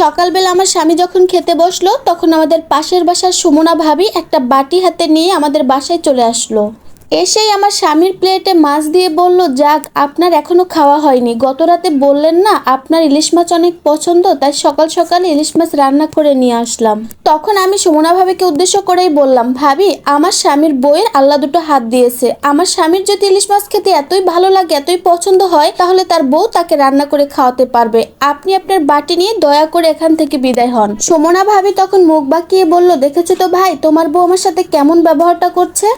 সকালবেলা আমার স্বামী যখন খেতে বসল, তখন আমাদের পাশের বাসার সুমনা ভাবি একটা বাটি হাতে নিয়ে আমাদের বাসায় চলে আসলো। এসেই আমার স্বামীর প্লেটে মাছ দিয়ে বলল, যাক, আপনার এখনও খাওয়া হয়নি। গত রাতে বললেন না, আপনার ইলিশ মাছ অনেক পছন্দ, তাই সকাল সকাল ইলিশ মাছ রান্না করে নিয়ে আসলাম। তখন আমি সুমনা ভাবিকে উদ্দেশ্য করেই বললাম, ভাবি, আমার স্বামীর বইয়ের আল্লাহ দুটো হাত দিয়েছে। আমার স্বামীর যদি ইলিশ মাছ খেতে এতই ভালো লাগে, এতই পছন্দ হয়, তাহলে তার বউ তাকে রান্না করে খাওয়াতে পারবে। আপনি আপনার বাটি নিয়ে দয়া করে এখান থেকে বিদায় হন। সুমনা ভাবি তখন মুখ বাঁকিয়ে বলল, দেখেছ তো ভাই, তোমার বউ আমার সাথে কেমন ব্যবহারটা করছে?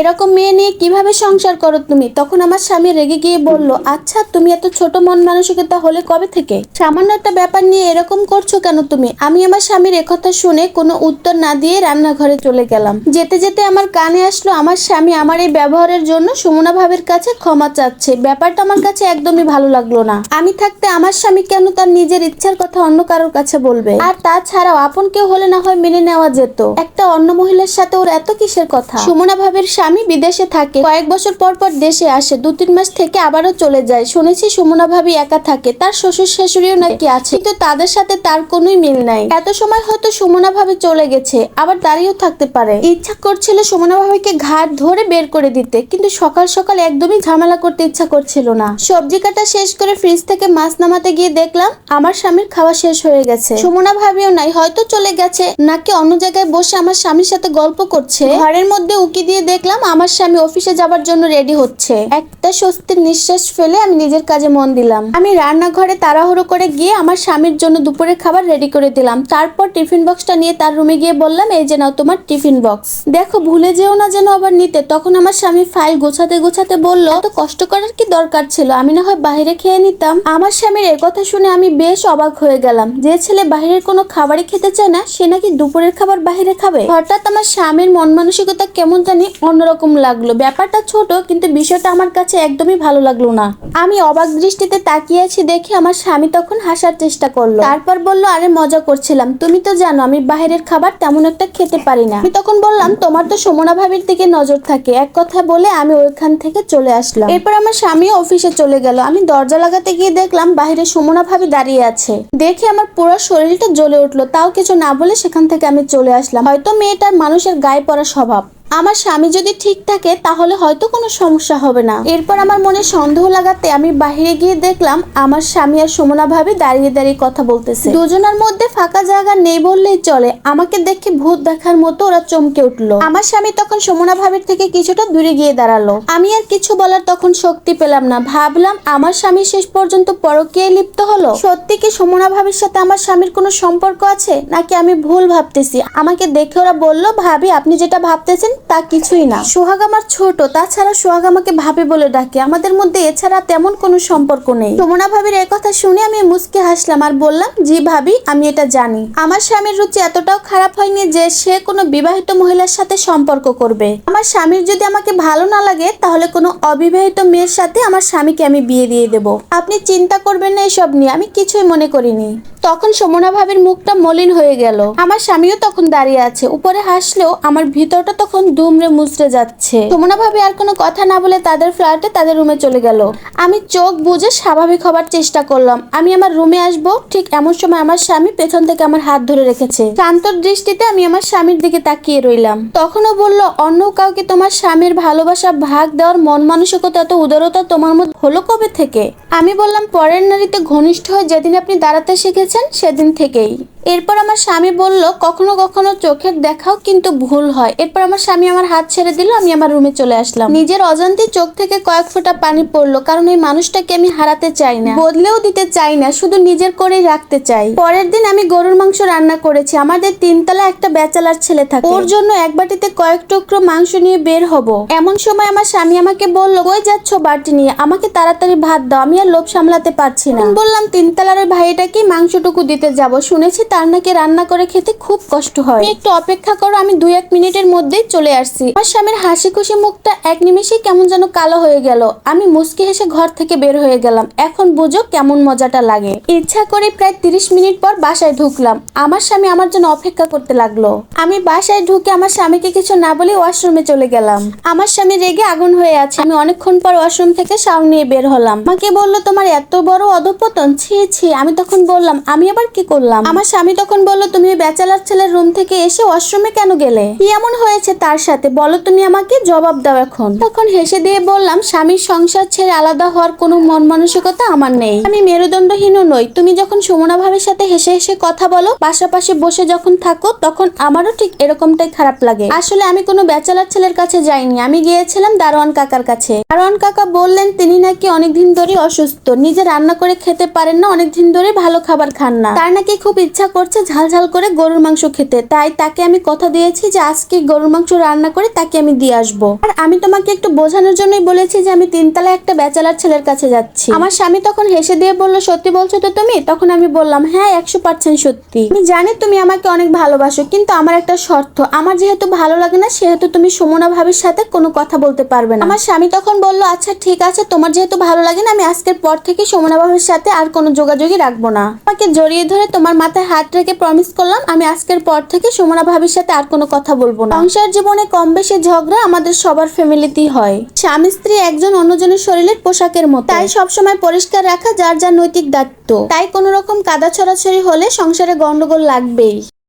এরকম মেয়ে নিয়ে কীভাবে সংসার করো তুমি? তখন আমার স্বামী রেগে গিয়ে বলল আচ্ছা তুমি এত ছোট মন মানসিকতা হলে কবে থেকে? সামান্য একটা ব্যাপার নিয়ে এরকম করছ কেন তুমি? আমি আমার স্বামীর একথা শুনে কোনো উত্তর না দিয়ে রান্নাঘরে চলে গেলাম। যেতে যেতে আমার কানে আসলো, আমার স্বামী আমার এই ব্যবহারের জন্য সুমনা ভাবের কাছে ক্ষমা চাচ্ছে। ব্যাপারটা আমার কাছে একদমই ভালো লাগল না। আমি থাকতে আমার স্বামী কেন তার নিজের ইচ্ছার কথা অন্য কারোর কাছে বলবে? আর তাছাড়াও, আপন কেউ হলে না হয় মেনে নেওয়া যেত। একটা অন্য মহিলার সাথে ওর এত কিসের কথা? সুমনা ভাবের বিদেশে থাকে। কয়েক বছর পর পর দেশে আসে। দু তিন মাস থেকে আবারও চলে যায়। শুনেছি সুমনা ভাবি একা থাকে। তার শ্বশুর শাশুড়িও নাকি আছে। কিন্তু তাদের সাথে তার কোনোই মিল নাই। এত সময় হয়তো সুমনা ভাবি চলে গেছে। আবার দাঁড়িয়েও থাকতে পারে। ইচ্ছা করছিল সুমনা ভাবিকে ঘাট ধরে বের করে দিতে। কিন্তু সকাল সকাল একদমই ঝামেলা করতে ইচ্ছা করছিল না। সবজি কাটা শেষ করে ফ্রিজ থেকে মাছ নামাতে গিয়ে দেখলাম, আমার স্বামীর খাওয়া শেষ হয়ে গেছে। সুমনা ভাবিও নাই, হয়তো চলে গেছে। নাকি অন্য জায়গায় বসে আমার স্বামীর সাথে গল্প করছে? ঘরের মধ্যে উকি দিয়ে দেখলাম আমার স্বামী অফিসে যাবার জন্য রেডি হচ্ছে। একটা স্বস্তির নিঃশ্বাস ফেলে আমি নিজের কাজে মন দিলাম। আমি রান্নাঘরে তাড়াহুড়ো করে গিয়ে আমার স্বামীর জন্য দুপুরের খাবার রেডি করে দিলাম। তারপর টিফিন বক্সটা নিয়ে তার রুমে গিয়ে বললাম, এই যে নাও তোমার টিফিন বক্স। দেখো, ভুলে যেও না যেন আবার নিতে। তখন আমার স্বামী ফাইল গোছাতে গোছাতে বলল তো কষ্ট করার কি দরকার ছিল? আমি না হয় বাইরে খেয়ে নিতাম? আমার স্বামীর এ কথা শুনে আমি বেশ অবাক হয়ে গেলাম। যে ছেলে বাইরের কোনো খাবারই খেতে চায় না, সে নাকি দুপুরের খাবার বাইরে খাবে? হঠাৎ আমার স্বামীর মন মানসিকতা কেমন জানি অন্যরকম লাগল। ব্যাপারটা ছোট, কিন্তু বিষয়টা আমার কাছে একদমই ভালো লাগল না। আমি অবাক দৃষ্টিতে তাকিয়ে আছি দেখে আমার স্বামী তখন হাসার চেষ্টা করল। তারপর বলল, আরে, মজা করছিলাম। তুমি তো জানো, আমি বাইরের খাবার তেমন একটা খেতে পারি না। আমি তখন বললাম, তোমার তো সমনা ভাবির দিকে নজর থাকে। এক কথা বলে আমি ওইখান থেকে চলে আসলাম। এরপর আমার স্বামী অফিসে চলে গেল। আমি দরজা লাগাতে গিয়ে দেখলাম, বাইরে সুমনা ভাবি দাঁড়িয়ে আছে। দেখে আমার পুরো শরীরটা জ্বলে উঠল। তাও কিছু না বলে সেখান থেকে আমি চলে আসলাম। হয়তো মেয়েটার মানুষের গায়ে পড়া স্বভাব। আমার স্বামী যদি ঠিক থাকে, তাহলে হয়তো কোনো সমস্যা হবে না। এরপর আমার মনে সন্দেহ লাগাতে আমি বাইরে গিয়ে দেখলাম, আমার স্বামী আর সুমনা ভাবি দাঁড়িয়ে দাঁড়িয়ে কথা বলতেছে। দুজনের মধ্যে ফাঁকা জায়গা নেই বললেই চলে। আমাকে দেখে ভূত দেখার মতো ওরা চমকে উঠল। আমার স্বামী তখন সুমনা ভাবির থেকে কিছুটা দূরে গিয়ে দাঁড়াল। আমি আর কিছু বলার তখন শক্তি পেলাম না। ভাবলাম, আমার স্বামী শেষ পর্যন্ত পরকীয়ায় লিপ্ত হলো? সত্যি কি সুমনা ভাবির সাথে আমার স্বামীর কোনো সম্পর্ক আছে? নাকি আমি ভুল ভাবতেছি? আমাকে দেখে ওরা বলল, ভাবি, আপনি যেটা ভাবতেছেন তা কিছুই না। সোহাগ আমার ছোট, তাছাড়া সোহাগ আমাকে ভাবি বলে ডাকে। আমাদের মধ্যে এছাড়া তেমন কোনো সম্পর্ক নেই। সুমনা ভাবির কথা শুনে আমি মুসকে হাসলাম আর বললাম, জি ভাবি, আমি এটা জানি। আমার স্বামীর রুচি এতটাও খারাপ হয়নি যে সে কোনো বিবাহিত মহিলার সাথে সম্পর্ক করবে। আমার স্বামীর যদি আমাকে ভালো না লাগে, তাহলে কোনো অবিবাহিত মেয়ের সাথে আমার স্বামীকে আমি বিয়ে দিয়ে দেব। আপনি চিন্তা করবেন না এসব নিয়ে, আমি কিছুই মনে করিনি। তখন সমনা ভাবির মুখটা মলিন হয়ে গেল। আমার স্বামীও তখন দাঁড়িয়ে আছে। উপরে হাসলেও আমার ভিতরটা তখন দুমড়ে মুচড়ে যাচ্ছে। সমনা ভাবি আর কোনো কথা না বলে তাদের ফ্ল্যাটে তাদের রুমে চলে গেল। আমি চোখ বুঝে স্বাভাবিক হবার চেষ্টা করলাম। আমি আমার রুমে আসব, ঠিক এমন সময় আমার স্বামী পেছন থেকে আমার হাত ধরে রেখেছে। শান্ত দৃষ্টিতে আমি আমার স্বামীর দিকে তাকিয়ে রইলাম। তখনও বলল, অন্য কাউকে তোমার স্বামীর ভালোবাসা ভাগ দেওয়ার মন মানসিকতা এত উদারতা তোমার মধ্যে হলো কবে থেকে? আমি বললাম, পরের নারীতে ঘনিষ্ঠ হয়ে যেদিন আপনি দাঁড়াতে শিখেছেন সেদিন থেকেই। এরপর আমার স্বামী বলল, কখনো কখনো চোখের দেখাও কিন্তু ভুল হয়। এরপর আমার স্বামী আমার হাত ছেড়ে দিল, আমি আমার রুমে চলে আসলাম। নিজের অজান্তে চোখ থেকে কয়েক ফোঁটা পানি পড়ল, কারণ এই মানুষটাকে আমি হারাতে চাই না। বদলেও দিতে চাই না, শুধু নিজের করেই রাখতে চাই। পরের দিন আমি গরুর মাংস রান্না করেছি, আমাদের তিনতলা একটা বেচালার ছেলে থাকে। ওর জন্য এক বাটিতে কয়েক টুকরো মাংস নিয়ে বের হব। এমন সময় আমার স্বামী আমাকে বলল, কই যাচ্ছ বাটি নিয়ে? আমাকে তাড়াতাড়ি ভাত দাও, আমি আর লোভ সামলাতে পারছি না। বললাম, তিনতলার ওই ভাইটাকে মাংসটুকু দিতে যাব? শুনেছি তার নাকি রান্না করে খেতে খুব কষ্ট হয়। একটু অপেক্ষা করো, আমি দুই এক মিনিটের মধ্যেই চলে আসছি। আমার স্বামীর হাসি খুশি মুখটা এক নিমেষেই কেমন যেন কালো হয়ে গেল। আমি মুচকি হেসে ঘর থেকে বের হয়ে গেলাম। এখন বুঝো কেমন মজাটা লাগে। ইচ্ছা করে প্রায় তিরিশ মিনিট পর বাসায় ঢুকলাম। আমার স্বামী আমার জন্য অপেক্ষা করতে লাগল। আমি বাসায় ঢুকে আমার স্বামীকে কিছু না বলে ওয়াশরুমে চলে গেলাম। আমার স্বামী রেগে আগুন হয়ে আছে। আমি অনেকক্ষণ পর ওয়াশরুম থেকে শাওয়ার নিয়ে বের হলাম। আমাকে বলল, তোমার এত বড় অধপতন? ছি ছি। আমি তখন বললাম, আমি আবার কি করলাম? আমার স্বামী তখন বলল, তুমি ব্যাচেলার ছেলের রুম থেকে এসে ওয়াশরুমে কেন গেলে? কি এমন হয়েছে তার সাথে? বলো তুমি আমাকে জবাব দাও এখন। তখন হেসে দিয়ে বললাম, স্বামীর সংসার ছেড়ে আলাদা হওয়ার কোনো মন মানসিকতা আমার নেই। আমি মেরুদণ্ডহীনও নই। তুমি যখন সুমনা ভাবের সাথে হেসে হেসে কথা বলো, পাশাপাশি বসে যখন থাকো, তখন আমারও ঠিক এরকমটাই খারাপ লাগে। আসলে আমি কোনো ব্যাচেলার ছেলের কাছে যাইনি। আমি গিয়েছিলাম দারোয়ান কাকার কাছে। দারোয়ান কাকা বললেন, তিনি নাকি অনেকদিন ধরে অসুস্থ। নিজে রান্না করে খেতে পারেন না, অনেকদিন ধরে ভালো খাবার খান না। তার নাকি খুব ইচ্ছা করছে ঝাল ঝাল করে গরুর মাংস খেতে। তাই তাকে আমি কথা দিয়েছি যে আজকে গরুর মাংস রান্না করে তাকে আমি দিয়ে আসব। আর আমি তোমাকে একটু বোঝানোর জন্যই বলেছি যে আমি তিনতলা একটা ব্যাচেলার ছেলের কাছে যাচ্ছি। আমার স্বামী তখন হেসে দিয়ে বলল, সত্যি বলছো তো তুমি? তখন আমি বললাম হ্যাঁ একশো পার্সেন্ট সত্যি। আমি জানি তুমি আমাকে অনেক ভালোবাসো, কিন্তু আমার একটা শর্ত। আমার যেহেতু ভালো লাগে না, সেহেতু তুমি সুমনা ভাবির সাথে কোনো কথা বলতে পারবে না। আমার স্বামী তখন বলল আচ্ছা ঠিক আছে, তোমার যেহেতু ভালো লাগে না, আমি আজকের পর থেকে সুমনা ভাবির সাথে আর কোনো যোগাযোগই রাখব না। আমাকে জড়িয়ে ধরে তোমার মাথায় হাত রেখে প্রমিস করলাম, আমি আজকের পর থেকে সুমনা ভাবির সাথে আর কোনো কথা বলব না। সংসার জীবনে কম বেশি ঝগড়া আমাদের সবার ফ্যামিলিতেই হয়। স্বামী, স্ত্রী একজন অন্যজনের শরীরের পোশাকের মতো। তাই সবসময় পরিষ্কার রাখা যার যার নৈতিক দায়িত্ব। তাই কোনো রকম কাদা ছড়াছড়ি হলে সংসারে গন্ডগোল লাগবেই।